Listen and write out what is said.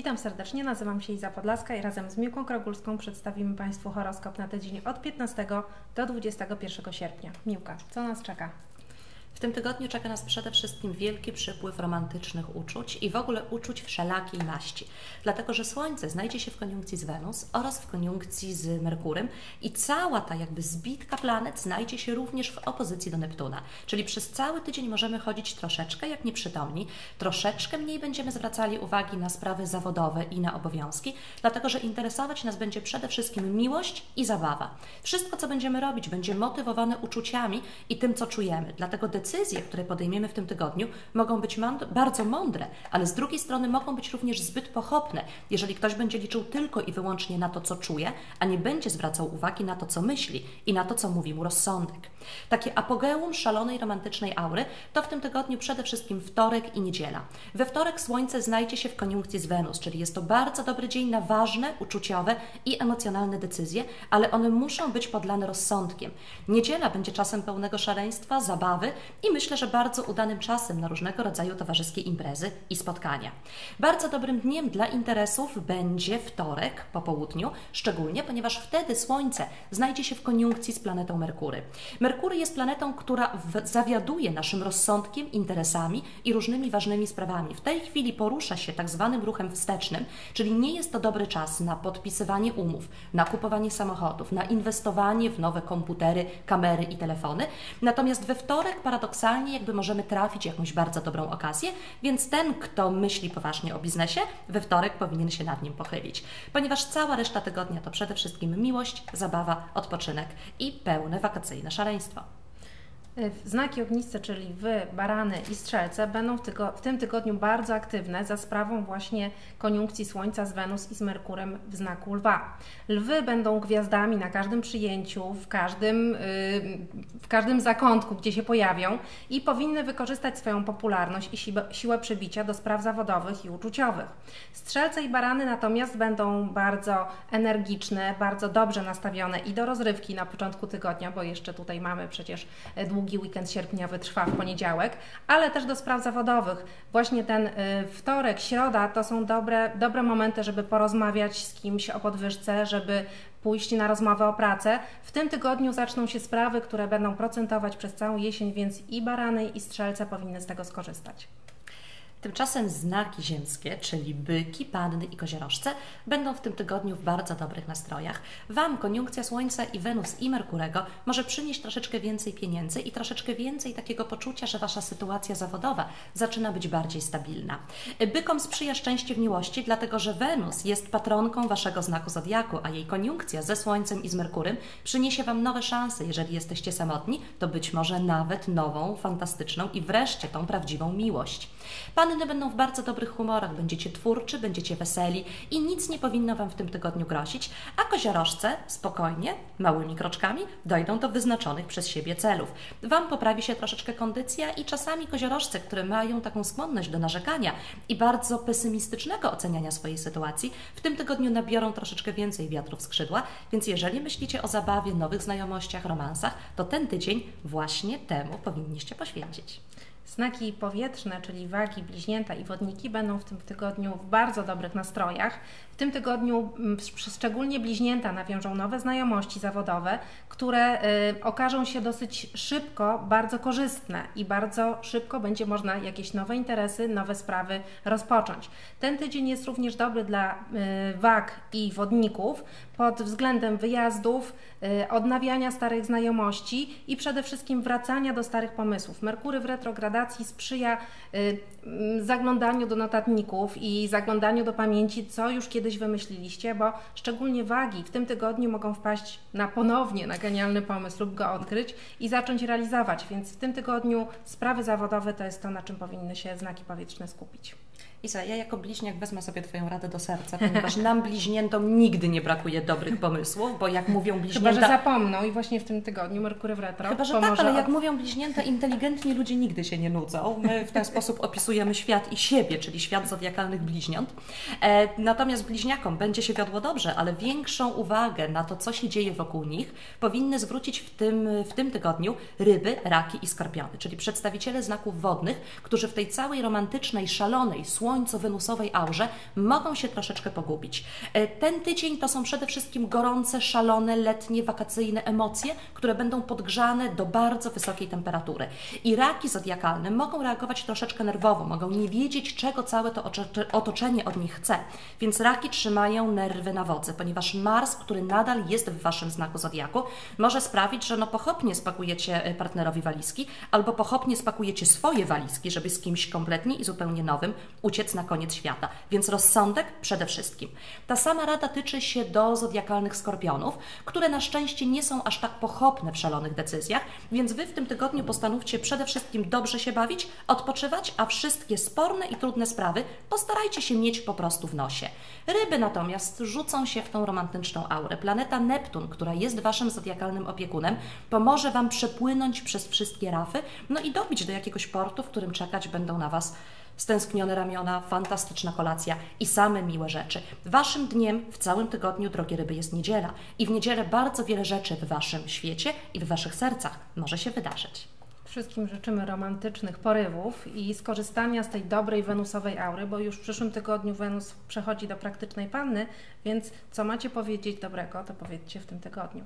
Witam serdecznie, nazywam się Iza Podlaska i razem z Miłką Krogulską przedstawimy Państwu horoskop na tydzień od 15 do 21 sierpnia. Miłka, co nas czeka? W tym tygodniu czeka nas przede wszystkim wielki przypływ romantycznych uczuć i w ogóle uczuć wszelakiej maści. Dlatego, że Słońce znajdzie się w koniunkcji z Wenus oraz w koniunkcji z Merkurem i cała ta jakby zbitka planet znajdzie się również w opozycji do Neptuna. Czyli przez cały tydzień możemy chodzić troszeczkę jak nieprzytomni, troszeczkę mniej będziemy zwracali uwagi na sprawy zawodowe i na obowiązki, dlatego, że interesować nas będzie przede wszystkim miłość i zabawa. Wszystko, co będziemy robić, będzie motywowane uczuciami i tym, co czujemy. Dlatego decyzje, które podejmiemy w tym tygodniu, mogą być bardzo mądre, ale z drugiej strony mogą być również zbyt pochopne, jeżeli ktoś będzie liczył tylko i wyłącznie na to, co czuje, a nie będzie zwracał uwagi na to, co myśli i na to, co mówi mu rozsądek. Takie apogeum szalonej romantycznej aury to w tym tygodniu przede wszystkim wtorek i niedziela. We wtorek Słońce znajdzie się w koniunkcji z Wenus, czyli jest to bardzo dobry dzień na ważne, uczuciowe i emocjonalne decyzje, ale one muszą być podlane rozsądkiem. Niedziela będzie czasem pełnego szaleństwa, zabawy i myślę, że bardzo udanym czasem na różnego rodzaju towarzyskie imprezy i spotkania. Bardzo dobrym dniem dla interesów będzie wtorek po południu, szczególnie ponieważ wtedy Słońce znajdzie się w koniunkcji z planetą Merkury. Merkury jest planetą, która zawiaduje naszym rozsądkiem, interesami i różnymi ważnymi sprawami. W tej chwili porusza się tak zwanym ruchem wstecznym, czyli nie jest to dobry czas na podpisywanie umów, na kupowanie samochodów, na inwestowanie w nowe komputery, kamery i telefony. Natomiast we wtorek paradoksalnie paradoksalnie jakby możemy trafić jakąś bardzo dobrą okazję, więc ten, kto myśli poważnie o biznesie, we wtorek powinien się nad nim pochylić, ponieważ cała reszta tygodnia to przede wszystkim miłość, zabawa, odpoczynek i pełne wakacyjne szaleństwo. Y, znaki ogniste, czyli wy, barany i strzelce, będą w, tygo, w, tym tygodniu bardzo aktywne za sprawą właśnie koniunkcji Słońca z Wenus i z Merkurem w znaku lwa. Lwy będą gwiazdami na każdym przyjęciu, w każdym, yy, w każdym zakątku, gdzie się pojawią i powinny wykorzystać swoją popularność i siłę, przebicia do spraw zawodowych i uczuciowych. Strzelce i barany natomiast będą bardzo energiczne, bardzo dobrze nastawione i do rozrywki na początku tygodnia, bo jeszcze tutaj mamy przecież długi długi weekend sierpniowy trwa w poniedziałek, ale też do spraw zawodowych. Właśnie ten y, wtorek, środa to są dobre, dobre momenty, żeby porozmawiać z kimś o podwyżce, żeby pójść na rozmowę o pracę. W tym tygodniu zaczną się sprawy, które będą procentować przez całą jesień, więc i barany, i strzelce powinny z tego skorzystać. Tymczasem znaki ziemskie, czyli byki, panny i koziorożce, będą w tym tygodniu w bardzo dobrych nastrojach. Wam koniunkcja Słońca i Wenus i Merkurego może przynieść troszeczkę więcej pieniędzy i troszeczkę więcej takiego poczucia, że Wasza sytuacja zawodowa zaczyna być bardziej stabilna. Bykom sprzyja szczęście w miłości, dlatego że Wenus jest patronką Waszego znaku zodiaku, a jej koniunkcja ze Słońcem i z Merkurem przyniesie Wam nowe szanse. Jeżeli jesteście samotni, to być może nawet nową, fantastyczną i wreszcie tą prawdziwą miłość. Pan Panny będą w bardzo dobrych humorach, będziecie twórczy, będziecie weseli i nic nie powinno Wam w tym tygodniu grozić, a koziorożce spokojnie, małymi kroczkami dojdą do wyznaczonych przez siebie celów. Wam poprawi się troszeczkę kondycja i czasami koziorożce, które mają taką skłonność do narzekania i bardzo pesymistycznego oceniania swojej sytuacji, w tym tygodniu nabiorą troszeczkę więcej wiatru w skrzydła, więc jeżeli myślicie o zabawie, nowych znajomościach, romansach, to ten tydzień właśnie temu powinniście poświęcić. Znaki powietrzne, czyli wagi, bliźnięta i wodniki będą w tym tygodniu w bardzo dobrych nastrojach. W tym tygodniu mm, szczególnie bliźnięta nawiążą nowe znajomości zawodowe, które y, okażą się dosyć szybko bardzo korzystne i bardzo szybko będzie można jakieś nowe interesy, nowe sprawy rozpocząć. Ten tydzień jest również dobry dla y, wag i wodników pod względem wyjazdów, y, odnawiania starych znajomości i przede wszystkim wracania do starych pomysłów. Merkury w retrogradacji sprzyja y, mm, zaglądaniu do notatników i zaglądaniu do pamięci, co już kiedyś wymyśliliście, bo szczególnie wagi w tym tygodniu mogą wpaść na ponownie na genialny pomysł lub go odkryć i zacząć realizować. Więc w tym tygodniu sprawy zawodowe to jest to, na czym powinny się znaki powietrzne skupić. Isa, ja jako bliźniak wezmę sobie Twoją radę do serca, ponieważ nam bliźniętom nigdy nie brakuje dobrych pomysłów, bo jak mówią bliźnięta... Chyba, że zapomną i właśnie w tym tygodniu Merkury w retro Chyba, że tak, ale jak mówią bliźnięta, inteligentni ludzie nigdy się nie nudzą. My w ten sposób opisujemy świat i siebie, czyli świat zodiakalnych bliźniąt. E, natomiast bliźniakom będzie się wiodło dobrze, ale większą uwagę na to, co się dzieje wokół nich, powinny zwrócić w tym, w tym tygodniu ryby, raki i skorpiony, czyli przedstawiciele znaków wodnych, którzy w tej całej romantycznej, szalonej, słońco-wenusowej aurze mogą się troszeczkę pogubić. E, ten tydzień to są przede wszystkim gorące, szalone, letnie, wakacyjne emocje, które będą podgrzane do bardzo wysokiej temperatury. I raki zodiakalne mogą reagować troszeczkę nerwowo, mogą nie wiedzieć, czego całe to otoczenie od nich chce. Więc raki trzymają nerwy na wodze, ponieważ Mars, który nadal jest w Waszym znaku zodiaku, może sprawić, że no pochopnie spakujecie e, partnerowi walizki, albo pochopnie spakujecie swoje walizki, żeby z kimś kompletnie i zupełnie nowym uciec na koniec świata. Więc rozsądek przede wszystkim. Ta sama rada tyczy się do zodiakalnych skorpionów, które na szczęście nie są aż tak pochopne w szalonych decyzjach, więc Wy w tym tygodniu postanówcie przede wszystkim dobrze się bawić, odpoczywać, a wszystkie sporne i trudne sprawy postarajcie się mieć po prostu w nosie. Ryby natomiast rzucą się w tą romantyczną aurę. Planeta Neptun, która jest Waszym zodiakalnym opiekunem, pomoże Wam przepłynąć przez wszystkie rafy, no i dobić do jakiegoś portu, w którym czekać będą na Was stęsknione ramiona, fantastyczna kolacja i same miłe rzeczy. Waszym dniem w całym tygodniu, drogie ryby, jest niedziela i w niedzielę bardzo wiele rzeczy w Waszym świecie i w Waszych sercach może się wydarzyć. Wszystkim życzymy romantycznych porywów i skorzystania z tej dobrej wenusowej aury, bo już w przyszłym tygodniu Wenus przechodzi do praktycznej panny, więc co macie powiedzieć dobrego, to powiedzcie w tym tygodniu.